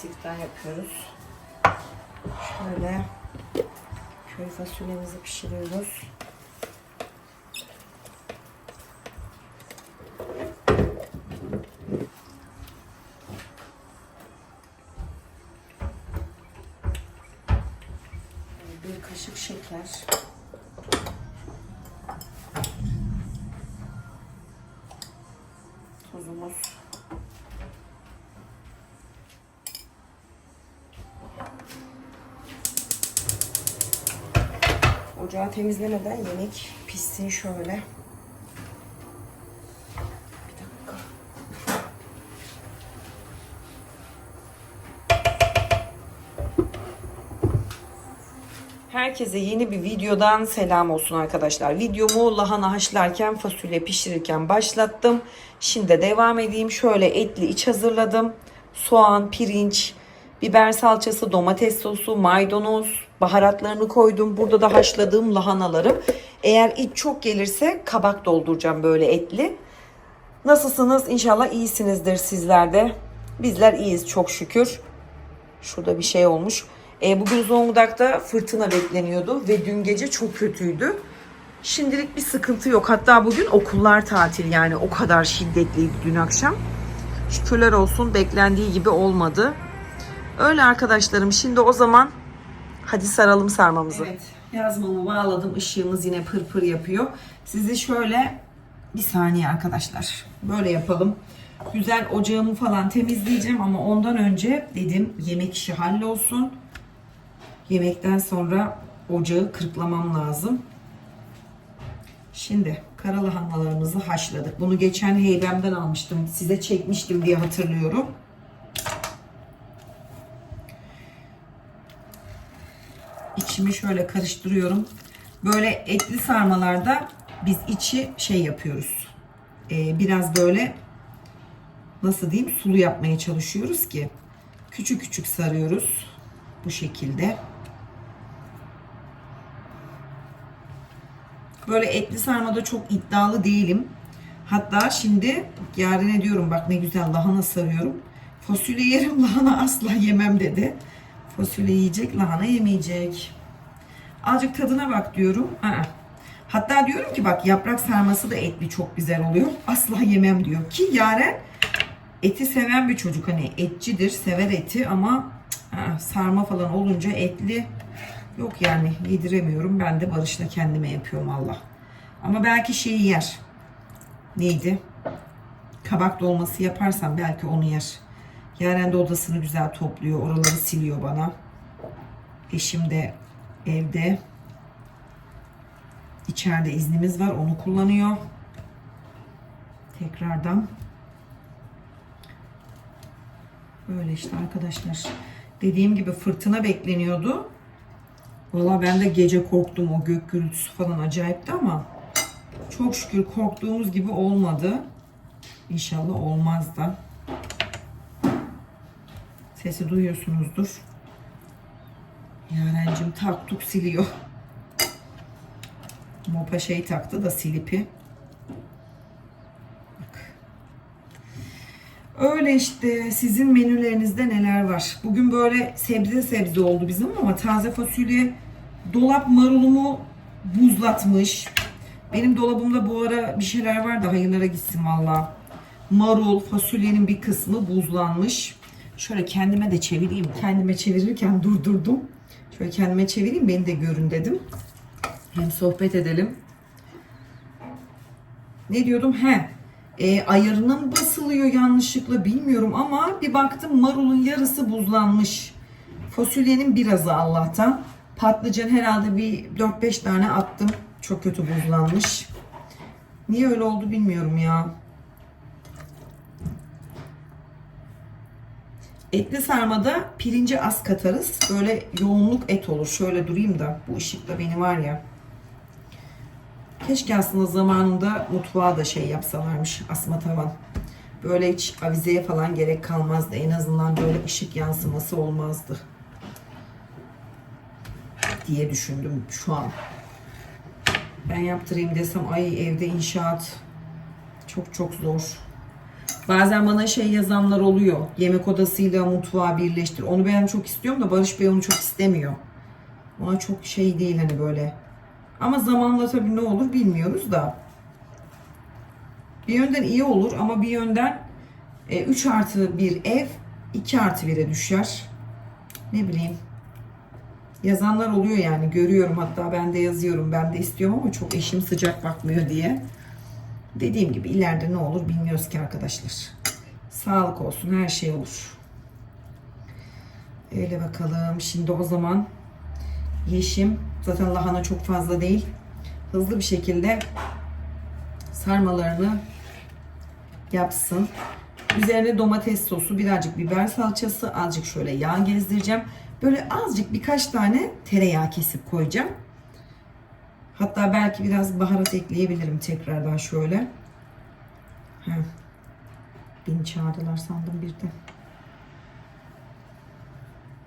siftah yapıyoruz. Şöyle köy fasulyemizi pişiriyoruz. Bir kaşık şeker. Ocağı temizlemeden yemek pişsin şöyle. Bir dakika. Herkese yeni bir videodan selam olsun arkadaşlar. Videomu lahana haşlarken, fasulye pişirirken başlattım. Şimdi de devam edeyim. Şöyle etli iç hazırladım. Soğan, pirinç, biber salçası, domates sosu, maydanoz, baharatlarını koydum. Burada da haşladığım lahanalarım. Eğer iç çok gelirse kabak dolduracağım böyle etli. Nasılsınız? İnşallah iyisinizdir sizler de. Bizler iyiyiz çok şükür. Şurada bir şey olmuş. E, bugün Zonguldak'ta fırtına bekleniyordu ve dün gece çok kötüydü. Şimdilik bir sıkıntı yok. Hatta bugün okullar tatil yani o kadar şiddetliydi dün akşam. Şükürler olsun beklendiği gibi olmadı. Öyle arkadaşlarım. Şimdi o zaman hadi saralım sarmamızı. Evet yazmamı bağladım. Işığımız yine pır pır yapıyor. Sizi şöyle bir saniye arkadaşlar. Böyle yapalım. Güzel ocağımı falan temizleyeceğim ama ondan önce dedim yemek işi hallolsun. Yemekten sonra ocağı kırklamam lazım. Şimdi karalahanlarımızı haşladık. Bunu geçen heybemden almıştım. Size çekmiştim diye hatırlıyorum. İçimi şöyle karıştırıyorum. Böyle etli sarmalarda biz içi şey yapıyoruz. Ee, biraz böyle nasıl diyeyim sulu yapmaya çalışıyoruz ki küçük küçük sarıyoruz bu şekilde. Böyle etli sarmada çok iddialı değilim. Hatta şimdi yarın diyorum bak ne güzel lahana sarıyorum. Fasulye yerim lahana asla yemem dedi. Fasulye yiyecek lahana yemeyecek. Azıcık tadına bak diyorum. Aa. Hatta diyorum ki bak yaprak sarması da etli çok güzel oluyor. Asla yemem diyor. Ki Yaren eti seven bir çocuk. Hani etçidir, sever eti ama aa, sarma falan olunca etli yok yani yediremiyorum. Ben de Barış'la kendime yapıyorum Allah. Ama belki şeyi yer. Neydi? Kabak dolması yaparsam belki onu yer. Yaren de odasını güzel topluyor. Oraları siliyor bana. Eşim de evde. İçeride iznimiz var. Onu kullanıyor. Tekrardan. Böyle işte arkadaşlar. Dediğim gibi fırtına bekleniyordu. Valla ben de gece korktum. O gök gürültüsü falan acayipti ama çok şükür korktuğumuz gibi olmadı. İnşallah olmaz da. Sesi duyuyorsunuzdur. Yarencim taktuk siliyor. Mopa şey taktı da silipi. Bak. Öyle işte sizin menülerinizde neler var? Bugün böyle sebze sebze oldu bizim ama taze fasulye dolap marulumu buzlatmış. Benim dolabımda bu ara bir şeyler var da hayırlara gitsin valla. Marul, fasulyenin bir kısmı buzlanmış. Şöyle kendime de çevireyim. Kendime çevirirken durdurdum. Şöyle kendime çevireyim beni de görün dedim. Hem sohbet edelim. Ne diyordum? He. E, ayarına mı basılıyor yanlışlıkla bilmiyorum ama bir baktım marulun yarısı buzlanmış. Fasulyenin birazı Allah'tan. Patlıcan herhalde bir 4-5 tane attım. Çok kötü buzlanmış. Niye öyle oldu bilmiyorum ya. Etli sarmada pirinci az katarız. Böyle yoğunluk et olur. Şöyle durayım da bu ışıkta beni var ya. Keşke aslında zamanında mutfağa da şey yapsalarmış asma tavan. Böyle hiç avizeye falan gerek kalmazdı. En azından böyle ışık yansıması olmazdı. Diye düşündüm şu an. Ben yaptırayım desem ay evde inşaat çok çok zor. Bazen bana şey yazanlar oluyor. Yemek odasıyla mutfağı birleştir. Onu ben çok istiyorum da Barış Bey onu çok istemiyor. Ona çok şey değil hani böyle. Ama zamanla tabii ne olur bilmiyoruz da. Bir yönden iyi olur ama bir yönden 3 artı bir ev 2 artı 1'e düşer. Ne bileyim. Yazanlar oluyor yani görüyorum hatta ben de yazıyorum ben de istiyorum ama çok eşim sıcak bakmıyor diye. Dediğim gibi ileride ne olur bilmiyoruz ki arkadaşlar. Sağlık olsun her şey olur. Öyle bakalım. Şimdi o zaman yeşim zaten lahana çok fazla değil. Hızlı bir şekilde sarmalarını yapsın. Üzerine domates sosu, birazcık biber salçası, azıcık şöyle yağ gezdireceğim. Böyle azıcık birkaç tane tereyağı kesip koyacağım. Hatta belki biraz baharat ekleyebilirim tekrardan şöyle. Heh. Beni çağırdılar sandım birden.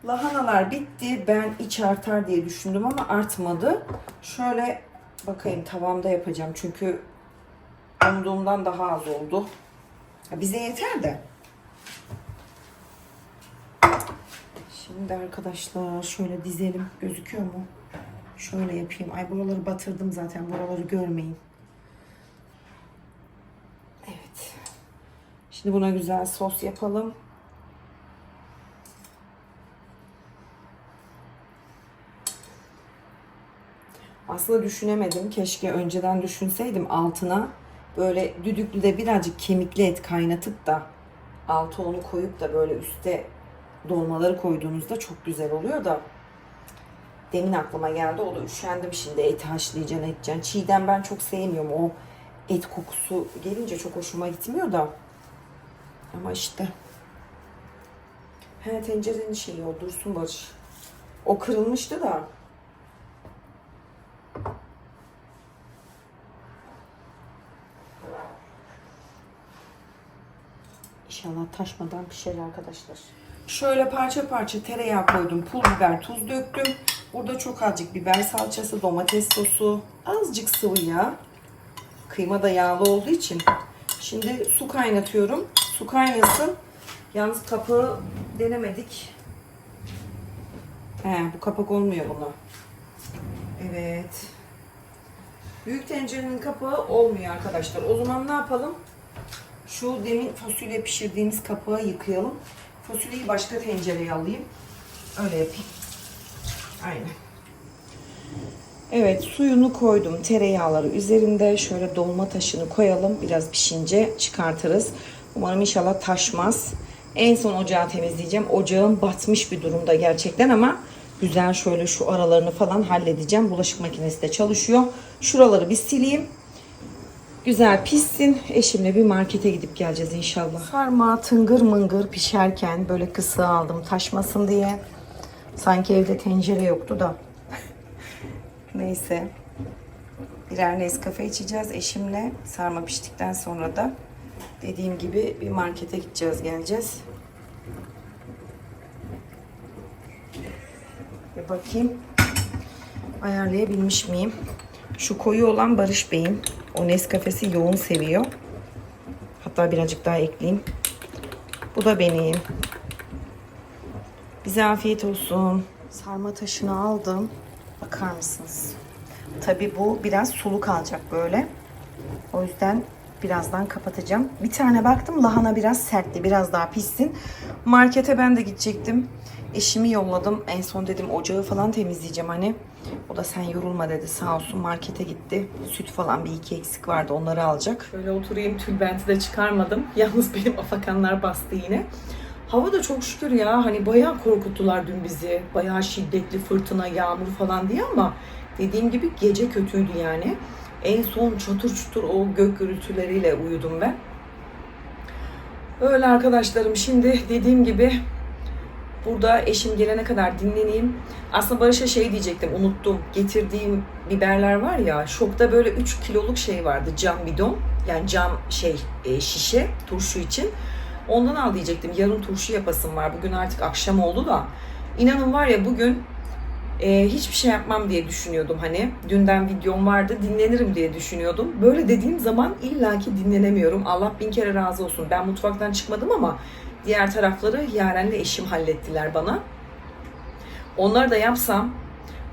Lahanalar bitti. Ben iç artar diye düşündüm ama artmadı. Şöyle bakayım tavamda yapacağım. Çünkü umduğumdan daha az oldu. Bize yeter de. Şimdi arkadaşlar şöyle dizelim. Gözüküyor mu? Şöyle yapayım. Ay buraları batırdım zaten. Buraları görmeyin. Evet. Şimdi buna güzel sos yapalım. Aslında düşünemedim. Keşke önceden düşünseydim altına böyle düdüklüde birazcık kemikli et kaynatıp da altı onu koyup da böyle üste dolmaları koyduğunuzda çok güzel oluyor da demin aklıma geldi. O da üşendim şimdi eti haşlayacaksın edeceksin. Çiğden ben çok sevmiyorum. O et kokusu gelince çok hoşuma gitmiyor da. Ama işte. He tencerenin şeyi o dursun Barış. O kırılmıştı da. İnşallah taşmadan pişer arkadaşlar. Şöyle parça parça tereyağı koydum. Pul biber, tuz döktüm. Burada çok azıcık biber salçası, domates sosu, azıcık sıvı yağ. Kıyma da yağlı olduğu için. Şimdi su kaynatıyorum. Su kaynasın. Yalnız kapağı denemedik. He, bu kapak olmuyor buna. Evet. Büyük tencerenin kapağı olmuyor arkadaşlar. O zaman ne yapalım? Şu demin fasulye pişirdiğimiz kapağı yıkayalım. Fasulyeyi başka tencereye alayım. Öyle yapayım. Aynen. Evet suyunu koydum. Tereyağları üzerinde. Şöyle dolma taşını koyalım. Biraz pişince çıkartırız. Umarım inşallah taşmaz. En son ocağı temizleyeceğim. Ocağım batmış bir durumda gerçekten ama güzel şöyle şu aralarını falan halledeceğim. Bulaşık makinesi de çalışıyor. Şuraları bir sileyim. Güzel pişsin. Eşimle bir markete gidip geleceğiz inşallah. Sarma tıngır mıngır pişerken böyle kısa aldım taşmasın diye. Sanki evde tencere yoktu da. Neyse. Birer Nescafe içeceğiz eşimle. Sarma piştikten sonra da dediğim gibi bir markete gideceğiz geleceğiz. Bir bakayım. Ayarlayabilmiş miyim? Şu koyu olan Barış Bey'in. O Nescafe'si yoğun seviyor. Hatta birazcık daha ekleyeyim. Bu da benim. Bize afiyet olsun. Sarma taşını aldım. Bakar mısınız? Tabi bu biraz sulu kalacak böyle. O yüzden birazdan kapatacağım. Bir tane baktım lahana biraz sertti. Biraz daha pişsin. Markete ben de gidecektim. Eşimi yolladım. En son dedim ocağı falan temizleyeceğim hani. O da sen yorulma dedi sağ olsun markete gitti. Süt falan bir iki eksik vardı onları alacak. Şöyle oturayım tülbenti de çıkarmadım. Yalnız benim afakanlar bastı yine. Hava da çok şükür ya hani bayağı korkuttular dün bizi. Bayağı şiddetli fırtına, yağmur falan diye ama dediğim gibi gece kötüydü yani. En son çatır çutur o gök gürültüleriyle uyudum ben. Öyle arkadaşlarım şimdi dediğim gibi burada eşim gelene kadar dinleneyim. Aslında Barış'a şey diyecektim unuttum. Getirdiğim biberler var ya şokta böyle 3 kiloluk şey vardı cam bidon. Yani cam şey e, şişe turşu için. Ondan al diyecektim. Yarın turşu yapasım var. Bugün artık akşam oldu da. İnanın var ya bugün Ee, hiçbir şey yapmam diye düşünüyordum hani. Dünden videom vardı dinlenirim diye düşünüyordum. Böyle dediğim zaman illaki dinlenemiyorum. Allah bin kere razı olsun. Ben mutfaktan çıkmadım ama diğer tarafları Yaren'le eşim hallettiler bana. Onları da yapsam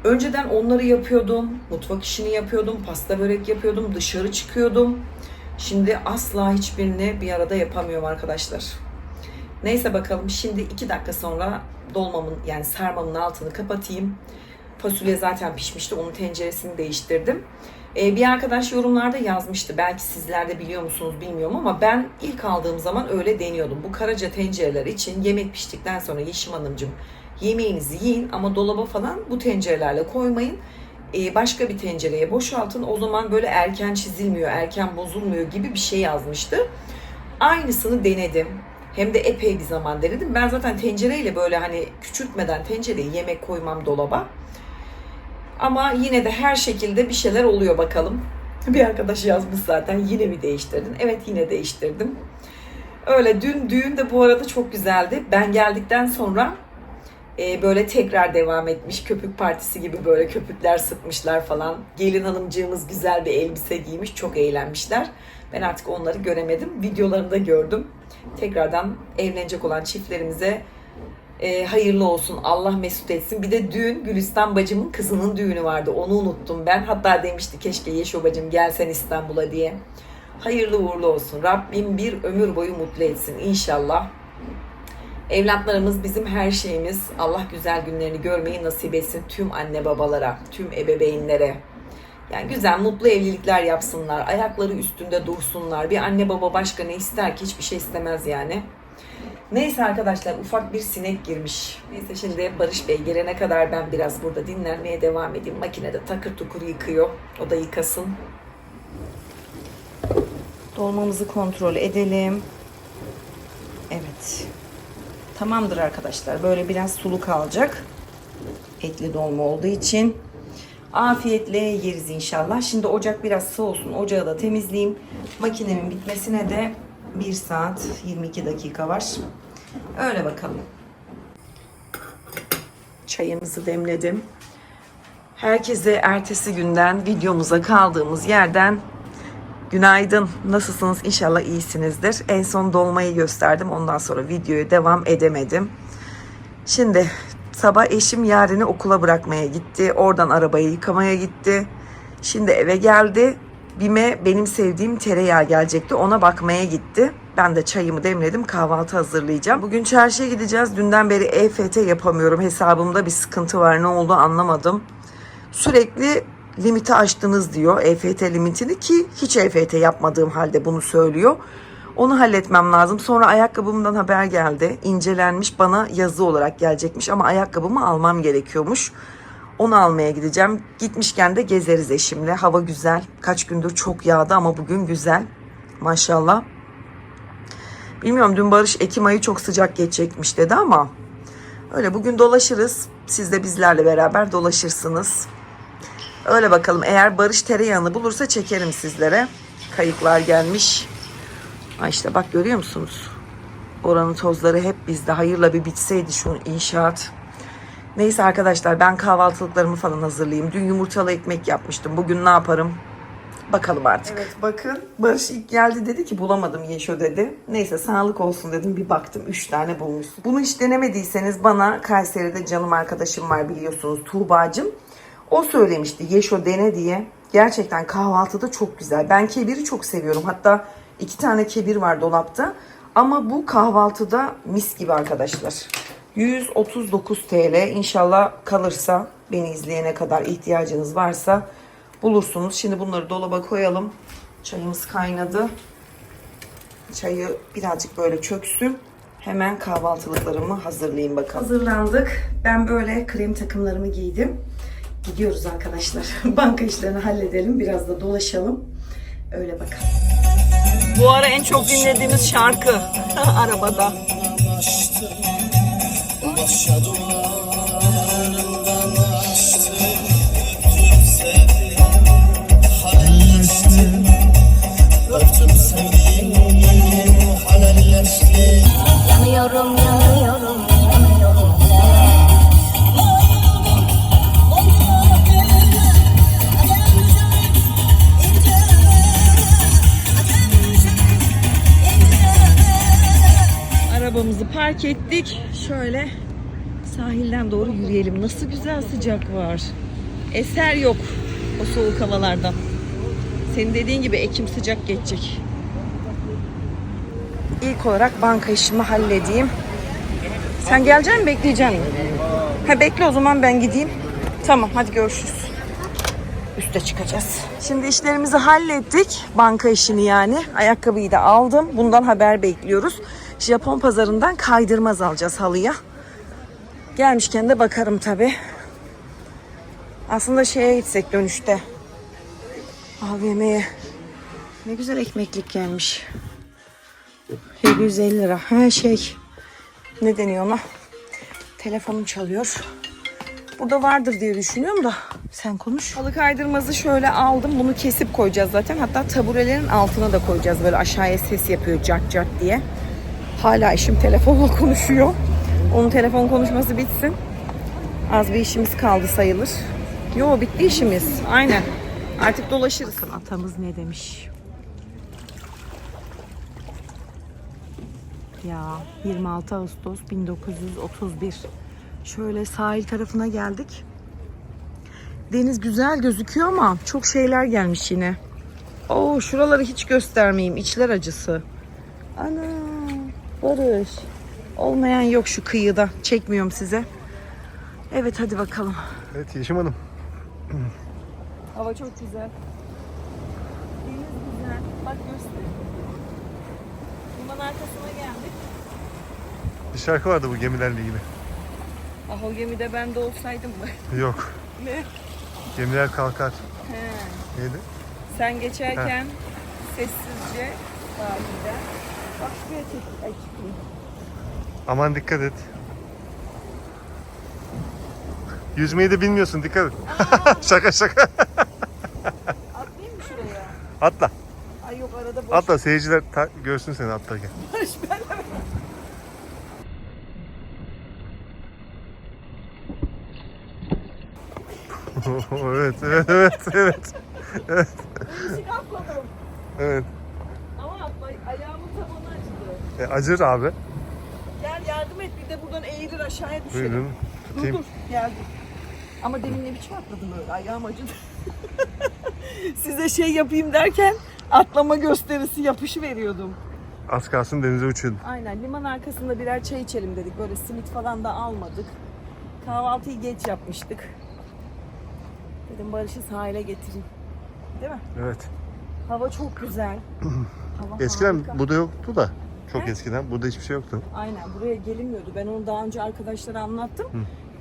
önceden onları yapıyordum. Mutfak işini yapıyordum. Pasta börek yapıyordum. Dışarı çıkıyordum. Şimdi asla hiçbirini bir arada yapamıyorum arkadaşlar. Neyse bakalım şimdi iki dakika sonra dolmamın yani sarmamın altını kapatayım. Fasulye zaten pişmişti. Onun tenceresini değiştirdim. Ee, bir arkadaş yorumlarda yazmıştı. Belki sizler de biliyor musunuz bilmiyorum ama ben ilk aldığım zaman öyle deniyordum. Bu karaca tencereler için yemek piştikten sonra Yeşim Hanımcığım yemeğinizi yiyin ama dolaba falan bu tencerelerle koymayın. Ee, başka bir tencereye boşaltın. O zaman böyle erken çizilmiyor, erken bozulmuyor gibi bir şey yazmıştı. Aynısını denedim. Hem de epey bir zaman denedim. Ben zaten tencereyle böyle hani küçültmeden tencereye yemek koymam dolaba. Ama yine de her şekilde bir şeyler oluyor bakalım. Bir arkadaş yazmış zaten yine mi değiştirdin? Evet yine değiştirdim. Öyle dün düğün de bu arada çok güzeldi. Ben geldikten sonra e, böyle tekrar devam etmiş. Köpük partisi gibi böyle köpükler sıkmışlar falan. Gelin hanımcığımız güzel bir elbise giymiş. Çok eğlenmişler. Ben artık onları göremedim. Videolarında gördüm. Tekrardan evlenecek olan çiftlerimize e, hayırlı olsun. Allah mesut etsin. Bir de düğün Gülistan bacımın kızının düğünü vardı. Onu unuttum ben. Hatta demişti keşke Yeşo bacım gelsen İstanbul'a diye. Hayırlı uğurlu olsun. Rabbim bir ömür boyu mutlu etsin inşallah. Evlatlarımız bizim her şeyimiz. Allah güzel günlerini görmeyi nasip etsin tüm anne babalara, tüm ebeveynlere. Yani güzel, mutlu evlilikler yapsınlar. Ayakları üstünde dursunlar. Bir anne baba başka ne ister ki? Hiçbir şey istemez yani. Neyse arkadaşlar ufak bir sinek girmiş. Neyse şimdi Barış Bey gelene kadar ben biraz burada dinlenmeye devam edeyim. Makinede takır tukur yıkıyor. O da yıkasın. Dolmamızı kontrol edelim. Evet. Tamamdır arkadaşlar. Böyle biraz sulu kalacak. Etli dolma olduğu için. Afiyetle yeriz inşallah. Şimdi ocak biraz soğusun. Ocağı da temizleyeyim. Makinemin bitmesine de 1 saat 22 dakika var. Öyle bakalım. Çayımızı demledim. Herkese ertesi günden videomuza kaldığımız yerden Günaydın. Nasılsınız? İnşallah iyisinizdir. En son dolmayı gösterdim. Ondan sonra videoya devam edemedim. Şimdi sabah eşim Yaren'i okula bırakmaya gitti. Oradan arabayı yıkamaya gitti. Şimdi eve geldi. Bime benim sevdiğim tereyağı gelecekti. Ona bakmaya gitti. Ben de çayımı demledim. Kahvaltı hazırlayacağım. Bugün çarşıya gideceğiz. Dünden beri EFT yapamıyorum. Hesabımda bir sıkıntı var. Ne oldu anlamadım. Sürekli limiti aştınız diyor. EFT limitini ki hiç EFT yapmadığım halde bunu söylüyor. Onu halletmem lazım. Sonra ayakkabımdan haber geldi. İncelenmiş bana yazı olarak gelecekmiş ama ayakkabımı almam gerekiyormuş. Onu almaya gideceğim. Gitmişken de gezeriz eşimle. Hava güzel. Kaç gündür çok yağdı ama bugün güzel. Maşallah. Bilmiyorum dün Barış Ekim ayı çok sıcak geçecekmiş dedi ama öyle bugün dolaşırız. Siz de bizlerle beraber dolaşırsınız. Öyle bakalım. Eğer Barış tereyağını bulursa çekerim sizlere. Kayıklar gelmiş. Ay işte bak görüyor musunuz? Oranın tozları hep bizde. Hayırla bir bitseydi şu inşaat. Neyse arkadaşlar ben kahvaltılıklarımı falan hazırlayayım. Dün yumurtalı ekmek yapmıştım. Bugün ne yaparım? Bakalım artık. Evet bakın Barış ilk geldi dedi ki bulamadım Yeşo dedi. Neyse sağlık olsun dedim bir baktım 3 tane bulmuşsun. Bunu hiç denemediyseniz bana Kayseri'de canım arkadaşım var biliyorsunuz Tuğba'cım. O söylemişti Yeşo dene diye. Gerçekten kahvaltıda çok güzel. Ben kebiri çok seviyorum. Hatta iki tane kebir var dolapta. Ama bu kahvaltıda mis gibi arkadaşlar. 139 TL. İnşallah kalırsa beni izleyene kadar ihtiyacınız varsa bulursunuz. Şimdi bunları dolaba koyalım. Çayımız kaynadı. Çayı birazcık böyle çöksün. Hemen kahvaltılıklarımı hazırlayayım bakalım. Hazırlandık. Ben böyle krem takımlarımı giydim. Gidiyoruz arkadaşlar. Banka işlerini halledelim. Biraz da dolaşalım. Öyle bakalım. Bu ara en çok dinlediğimiz şarkı arabada. Yanıyorum, yanıyorum. Park ettik. Şöyle sahilden doğru yürüyelim. Nasıl güzel sıcak var. Eser yok o soğuk havalardan. Senin dediğin gibi Ekim sıcak geçecek. İlk olarak banka işimi halledeyim. Sen gelecek misin bekleyeceksin mi? Ha bekle o zaman ben gideyim. Tamam hadi görüşürüz. Üste çıkacağız. Şimdi işlerimizi hallettik. Banka işini yani. Ayakkabıyı da aldım. Bundan haber bekliyoruz. Japon pazarından kaydırmaz alacağız halıya. Gelmişken de bakarım tabi. Aslında şeye gitsek dönüşte. AVM'ye. Ne güzel ekmeklik gelmiş. 750 lira. Ha şey. Ne deniyor ona? Telefonum çalıyor. Burada vardır diye düşünüyorum da sen konuş. Halı kaydırmazı şöyle aldım. Bunu kesip koyacağız zaten. Hatta taburelerin altına da koyacağız. Böyle aşağıya ses yapıyor cart cart diye. Hala eşim telefonla konuşuyor. Onun telefon konuşması bitsin. Az bir işimiz kaldı sayılır. Yo bitti işimiz. Aynen. Artık dolaşırız. Bakın atamız ne demiş. Ya 26 Ağustos 1931. Şöyle sahil tarafına geldik. Deniz güzel gözüküyor ama çok şeyler gelmiş yine. Oo şuraları hiç göstermeyeyim. İçler acısı. Ana Barış. Olmayan yok şu kıyıda. Çekmiyorum size. Evet hadi bakalım. Evet Yeşim Hanım. Hava çok güzel. Deniz güzel. Bak göster. Liman arkasına geldik. Bir şarkı vardı bu gemilerle ilgili. Ah o gemide ben de olsaydım mı? Yok. ne? Gemiler kalkar. He. Neydi? Sen geçerken sessizce sahilden. Bak şuraya çek. Ay çıkayım. Aman dikkat et. Yüzmeyi de bilmiyorsun dikkat et. şaka şaka. Atlayayım mı şuraya? Atla. Ay yok arada boş. Atla seyirciler ta- görsün seni atlarken. evet, evet, evet, evet. Işık atladım. Evet. Ama atla, ayağımın tabanı acıdı. E, acır abi. Gel yardım et bir de buradan eğilir aşağıya düşelim. Buyurun. Dur Kim? dur geldim. Ama demin ne biçim atladım öyle ayağım acıdı. Size şey yapayım derken atlama gösterisi yapışı veriyordum. Az kalsın denize uçuyordun. Aynen liman arkasında birer çay içelim dedik. Böyle simit falan da almadık. Kahvaltıyı geç yapmıştık. Dedim Barış'ı sahile getireyim. Değil mi? Evet. Hava çok güzel. Hava Eskiden harika. burada yoktu da. Çok He? eskiden. Burada hiçbir şey yoktu. Aynen buraya gelinmiyordu. Ben onu daha önce arkadaşlara anlattım.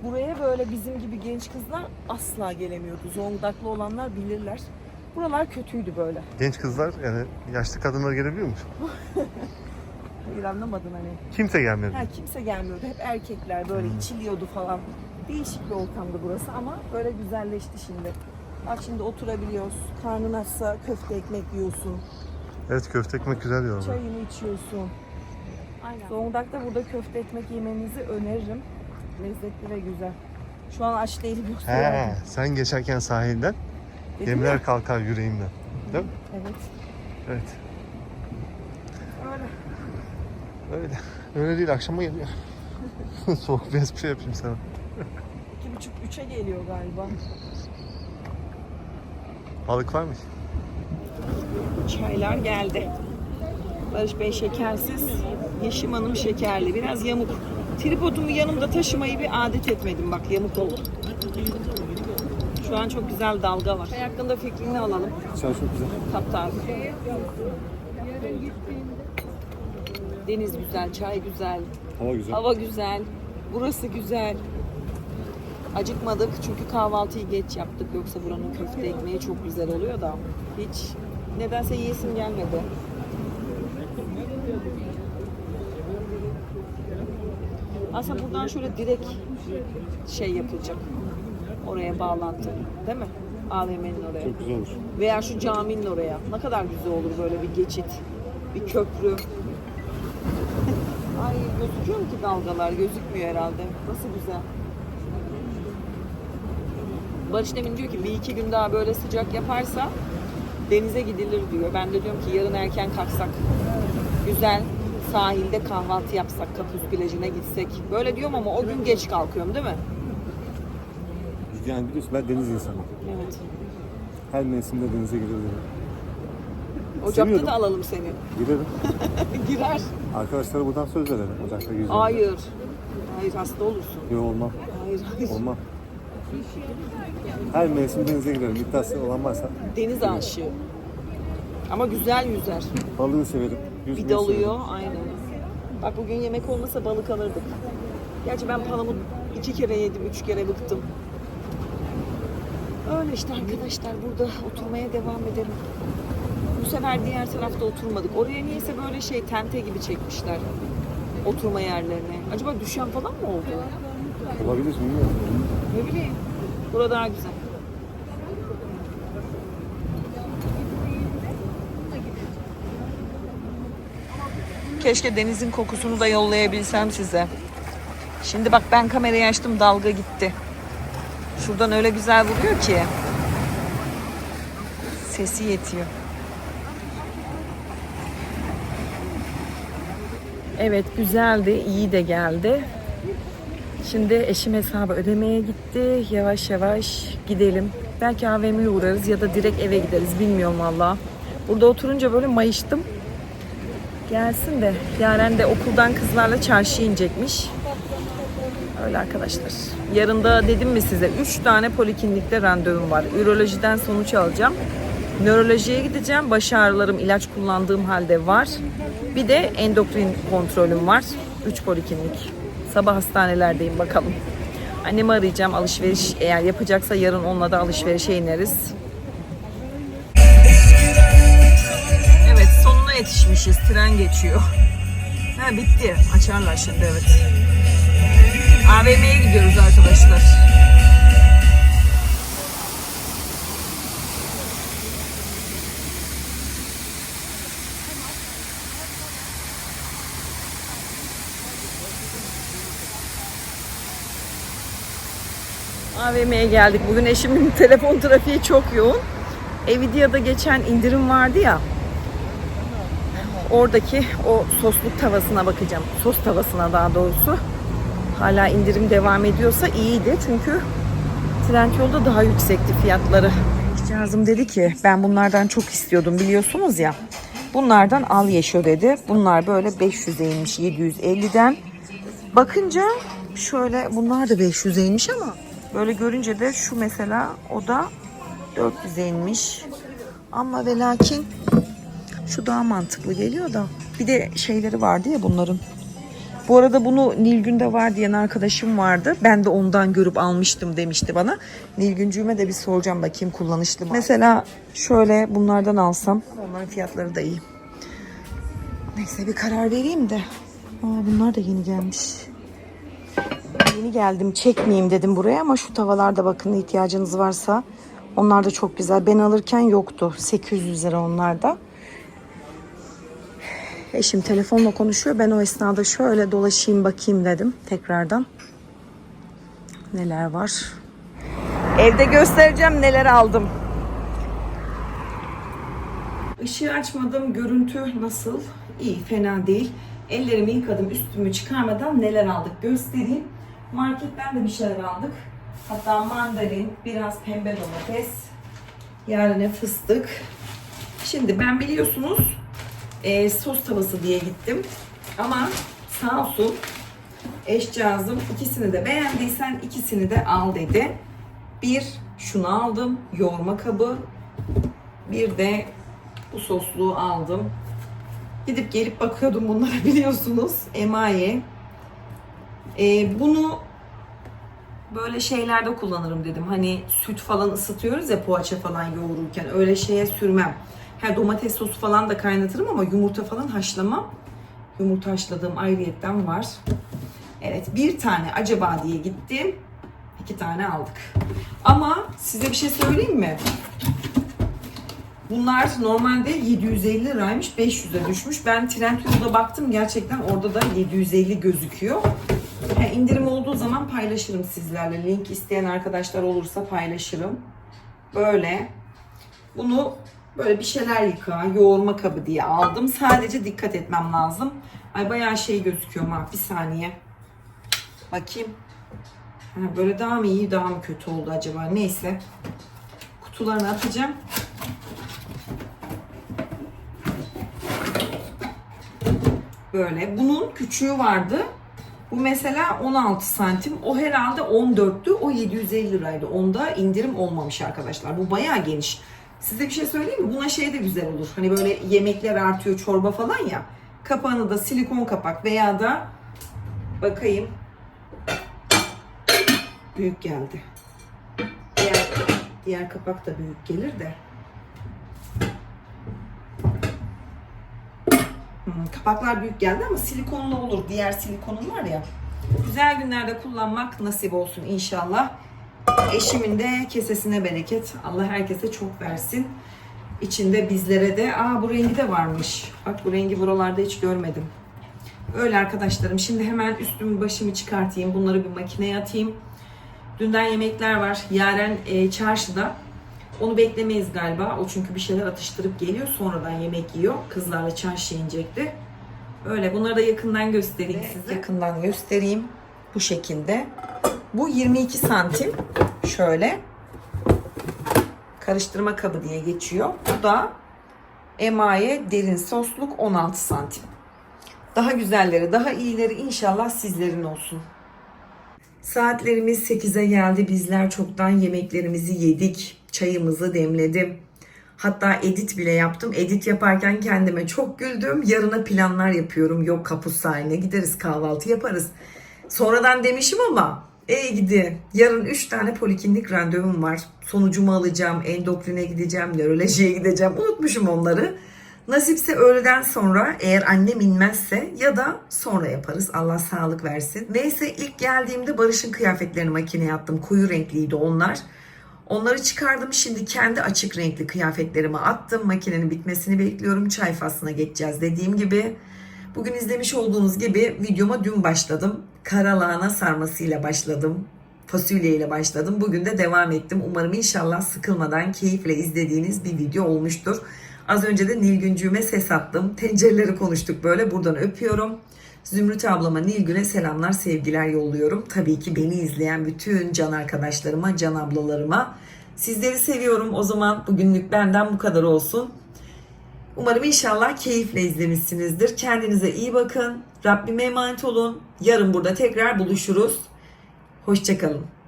Buraya böyle bizim gibi genç kızlar asla gelemiyordu. Zonguldaklı olanlar bilirler. Buralar kötüydü böyle. Genç kızlar yani yaşlı kadınlar gelebiliyor mu? Hayır anlamadın hani. Kimse gelmedi. Ha, kimse gelmiyordu. Hep erkekler böyle içiliyordu falan. Değişik bir ortamdı burası ama böyle güzelleşti şimdi. Bak şimdi oturabiliyoruz. Karnın açsa köfte ekmek yiyorsun. Evet köfte ekmek güzel diyorlar. Çayını içiyorsun. Aynen. Zonguldak'ta burada köfte ekmek yemenizi öneririm. Lezzetli ve güzel. Şu an aç değilim yoksa. He, sen geçerken sahilden Dedim gemiler ya. kalkar yüreğimden. Değil mi? Evet. Evet. Öyle. Öyle. Öyle değil akşama geliyor. Soğuk bir espri yapayım sana. İki buçuk üçe geliyor galiba. Balık var mı? Çaylar geldi. Barış Bey şekersiz, Yeşim Hanım şekerli. Biraz yamuk. Tripodumu yanımda taşımayı bir adet etmedim. Bak yamuk oldu. Şu an çok güzel dalga var. Çay hakkında fikrini alalım. Çay çok güzel. Taptaze. Deniz güzel, çay güzel, Hava güzel. hava güzel, burası güzel. Acıkmadık çünkü kahvaltıyı geç yaptık. Yoksa buranın köfte ekmeği çok güzel oluyor da hiç nedense yiyesim gelmedi. Aslında buradan şöyle direkt şey yapılacak. Oraya bağlantı. Değil mi? AVM'nin oraya. Çok güzel olur. Veya şu caminin oraya. Ne kadar güzel olur böyle bir geçit. Bir köprü. Ay gözüküyor mu ki dalgalar? Gözükmüyor herhalde. Nasıl güzel. Barış demin diyor ki bir iki gün daha böyle sıcak yaparsa denize gidilir diyor. Ben de diyorum ki yarın erken kalksak. Güzel. Sahilde kahvaltı yapsak, Kapuz plajına gitsek. Böyle diyorum ama o gün geç kalkıyorum değil mi? Yani biliyorsun ben deniz insanıyım. Evet. Her mevsimde denize girebilirim. Ocakta Seviyorum. da alalım seni. Girerim. Girer. Arkadaşlara buradan söz verelim. Ocakta gireceğim. Hayır. Hayır hasta olursun. Yok olmam. Hayır hayır. Olmam. Her mevsim denize girerim. İddiası olan varsa Deniz aşığı. Ama güzel yüzer. balığı severim. Yüzmeyi Bir dalıyor severim. aynen. Bak bugün yemek olmasa balık alırdık. Gerçi ben palamut iki kere yedim, üç kere bıktım. Öyle işte arkadaşlar burada oturmaya devam edelim. Bu sefer diğer tarafta oturmadık. Oraya niyeyse böyle şey tente gibi çekmişler. Oturma yerlerine. Acaba düşen falan mı oldu? Olabilir bilmiyorum. Ne bileyim. Burada daha güzel. Keşke denizin kokusunu da yollayabilsem size. Şimdi bak ben kamerayı açtım dalga gitti. Şuradan öyle güzel vuruyor ki. Sesi yetiyor. Evet güzeldi, iyi de geldi. Şimdi eşim hesabı ödemeye gitti. Yavaş yavaş gidelim. Belki AVM'ye uğrarız ya da direkt eve gideriz. Bilmiyorum valla. Burada oturunca böyle mayıştım. Gelsin de. Yaren de okuldan kızlarla çarşıya inecekmiş. Öyle arkadaşlar. Yarın da dedim mi size 3 tane poliklinikte randevum var. Ürolojiden sonuç alacağım. Nörolojiye gideceğim. Baş ağrılarım ilaç kullandığım halde var. Bir de endokrin kontrolüm var. 3 poliklinik. Sabah hastanelerdeyim bakalım. Annemi arayacağım alışveriş eğer yapacaksa yarın onunla da alışverişe ineriz. Evet sonuna yetişmişiz. Tren geçiyor. Ha bitti. Açarlar şimdi evet. AVM'ye gidiyoruz arkadaşlar. AVM'ye geldik. Bugün eşimin telefon trafiği çok yoğun. Evidia'da geçen indirim vardı ya. Oradaki o sosluk tavasına bakacağım. Sos tavasına daha doğrusu. Hala indirim devam ediyorsa iyiydi. Çünkü Trendyol'da daha yüksekti fiyatları. Cazım dedi ki ben bunlardan çok istiyordum biliyorsunuz ya. Bunlardan al yeşo dedi. Bunlar böyle 500'eymiş 750'den. Bakınca şöyle bunlar da 500'eymiş ama böyle görünce de şu mesela o da 400'eymiş. Ama ve lakin şu daha mantıklı geliyor da. Bir de şeyleri vardı ya bunların. Bu arada bunu Nilgün'de var diyen arkadaşım vardı. Ben de ondan görüp almıştım demişti bana. Nilgüncüğüme de bir soracağım bakayım kullanışlı mı? Mesela şöyle bunlardan alsam. Onların fiyatları da iyi. Neyse bir karar vereyim de. Aa, bunlar da yeni gelmiş. Yeni geldim çekmeyeyim dedim buraya ama şu tavallarda bakın ihtiyacınız varsa onlar da çok güzel. Ben alırken yoktu. 800 lira onlar da. Eşim telefonla konuşuyor. Ben o esnada şöyle dolaşayım bakayım dedim tekrardan. Neler var? Evde göstereceğim neler aldım. Işığı açmadım. Görüntü nasıl? İyi, fena değil. Ellerimi yıkadım, üstümü çıkarmadan neler aldık göstereyim. Marketten de bir şeyler aldık. Hatta mandalin, biraz pembe domates, yarına fıstık. Şimdi ben biliyorsunuz e, sos tavası diye gittim. Ama sağ olsun eşcağızım ikisini de beğendiysen ikisini de al dedi. Bir şunu aldım yoğurma kabı. Bir de bu sosluğu aldım. Gidip gelip bakıyordum bunlara biliyorsunuz. Emaye. E, bunu böyle şeylerde kullanırım dedim. Hani süt falan ısıtıyoruz ya poğaça falan yoğururken öyle şeye sürmem. Ha domates sosu falan da kaynatırım ama yumurta falan haşlamam. Yumurta haşladığım ayrıyetten var. Evet bir tane acaba diye gittim. İki tane aldık. Ama size bir şey söyleyeyim mi? Bunlar normalde 750 liraymış 500'e düşmüş. Ben Trendyol'da baktım gerçekten orada da 750 gözüküyor. Yani indirim olduğu zaman paylaşırım sizlerle. Link isteyen arkadaşlar olursa paylaşırım. Böyle. Bunu Böyle bir şeyler yıka, yoğurma kabı diye aldım. Sadece dikkat etmem lazım. Ay bayağı şey gözüküyor ama bir saniye. Bakayım. Ha, böyle daha mı iyi daha mı kötü oldu acaba? Neyse. Kutularını atacağım. Böyle. Bunun küçüğü vardı. Bu mesela 16 santim. O herhalde 14'tü. O 750 liraydı. Onda indirim olmamış arkadaşlar. Bu bayağı geniş. Size bir şey söyleyeyim mi? Buna şey de güzel olur. Hani böyle yemekler artıyor çorba falan ya. Kapağını da silikon kapak veya da bakayım. Büyük geldi. Diğer, diğer kapak da büyük gelir de. Kapaklar büyük geldi ama silikonlu olur. Diğer silikonun var ya. Güzel günlerde kullanmak nasip olsun inşallah. Eşimin de kesesine bereket. Allah herkese çok versin. İçinde bizlere de. Aa bu rengi de varmış. Bak bu rengi buralarda hiç görmedim. Öyle arkadaşlarım. Şimdi hemen üstümü başımı çıkartayım. Bunları bir makineye atayım. Dünden yemekler var. Yaren e, çarşıda. Onu beklemeyiz galiba. O çünkü bir şeyler atıştırıp geliyor. Sonradan yemek yiyor. Kızlarla çarşıya inecekti. Öyle. Bunları da yakından göstereyim size. Yakından göstereyim. Bu şekilde. Bu 22 santim. Şöyle. Karıştırma kabı diye geçiyor. Bu da emaye derin sosluk 16 santim. Daha güzelleri, daha iyileri inşallah sizlerin olsun. Saatlerimiz 8'e geldi. Bizler çoktan yemeklerimizi yedik. Çayımızı demledim. Hatta edit bile yaptım. Edit yaparken kendime çok güldüm. Yarına planlar yapıyorum. Yok kapus sahiline gideriz kahvaltı yaparız. Sonradan demişim ama ey gidi. Yarın 3 tane poliklinik randevum var. Sonucumu alacağım. Endokrine gideceğim. Nörolojiye gideceğim. Unutmuşum onları. Nasipse öğleden sonra eğer annem inmezse ya da sonra yaparız. Allah sağlık versin. Neyse ilk geldiğimde Barış'ın kıyafetlerini makineye attım. Koyu renkliydi onlar. Onları çıkardım. Şimdi kendi açık renkli kıyafetlerimi attım. Makinenin bitmesini bekliyorum. Çay faslına geçeceğiz dediğim gibi. Bugün izlemiş olduğunuz gibi videoma dün başladım. Karalahana sarmasıyla başladım. Fasulye ile başladım. Bugün de devam ettim. Umarım inşallah sıkılmadan keyifle izlediğiniz bir video olmuştur. Az önce de Nilgüncüğüme ses attım. Tencereleri konuştuk böyle. Buradan öpüyorum. Zümrüt ablama Nilgün'e selamlar, sevgiler yolluyorum. Tabii ki beni izleyen bütün can arkadaşlarıma, can ablalarıma. Sizleri seviyorum. O zaman bugünlük benden bu kadar olsun. Umarım inşallah keyifle izlemişsinizdir. Kendinize iyi bakın. Rabbime emanet olun. Yarın burada tekrar buluşuruz. Hoşçakalın.